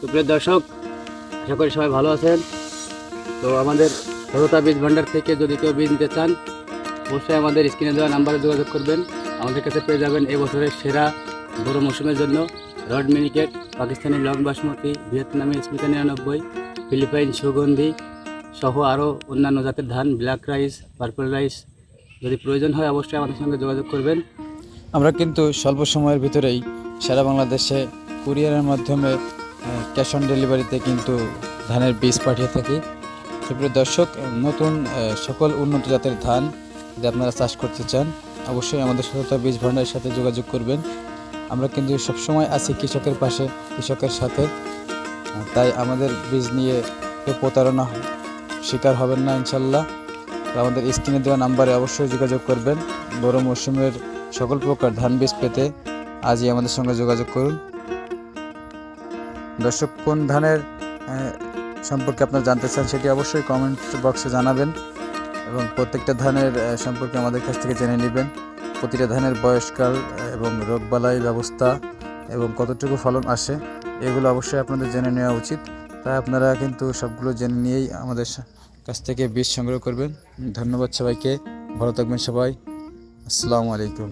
তো দর্শক, আশা করি সবাই ভালো আছেন। তো আমাদের সততা বীজ ভান্ডার থেকে যদি কেউ বীজ নিতে চান, অবশ্যই আমাদের স্ক্রিনে দেওয়া নাম্বারে যোগাযোগ করবেন। আমাদের কাছে পেয়ে যাবেন এবছরের সেরা বড় মৌসুমের জন্য রড মিনিকেট, পাকিস্তানি লং বাসমতি, ভিয়েতনামি স্মিতা নিরানব্বই, ফিলিপাইন সুগন্ধি সহ আরও অন্যান্য জাতের ধান, ব্ল্যাক রাইস, পার্পল রাইস যদি প্রয়োজন হয় অবশ্যই আমাদের সঙ্গে যোগাযোগ করবেন। আমরা কিন্তু স্বল্প সময়ের ভিতরেই সারা বাংলাদেশে কুরিয়ারের মাধ্যমে ক্যাশ অন ডেলিভারিতে কিন্তু ধানের বীজ পাঠিয়ে থাকি। সুপ্রিয় দর্শক, নতুন সকল উন্নত জাতের ধান যদি আপনারা চাষ করতে চান, অবশ্যই আমাদের সততা বীজ ভাণ্ডারের সাথে যোগাযোগ করবেন। আমরা কিন্তু সবসময় আছি কৃষকের পাশে, কৃষকের সাথে। তাই আমাদের বীজ নিয়ে কেউ প্রতারণা শিকার হবেন না, ইনশাল্লাহ। আমাদের স্ক্রিনে দেওয়া নাম্বারে অবশ্যই যোগাযোগ করবেন। বড় মৌসুমের সকল প্রকার ধান বীজ পেতে আজই আমাদের সঙ্গে যোগাযোগ করুন। দর্শক, কোন ধানের সম্পর্কে আপনারা জানতে চান সেটি অবশ্যই কমেন্ট বক্সে জানাবেন এবং প্রত্যেকটা ধানের সম্পর্কে আমাদের কাছ থেকে জেনে নেবেন। প্রতিটা ধানের বয়সকাল এবং রোগবালাই ব্যবস্থা এবং কতটুকু ফলন আসে, এগুলো অবশ্যই আপনাদের জেনে নেওয়া উচিত। তাই আপনারা কিন্তু সবগুলো জেনে নিয়েই আমাদের কাছ থেকে বীজ সংগ্রহ করবেন। ধন্যবাদ সবাইকে। ভালো থাকবেন সবাই। আসসালামু আলাইকুম।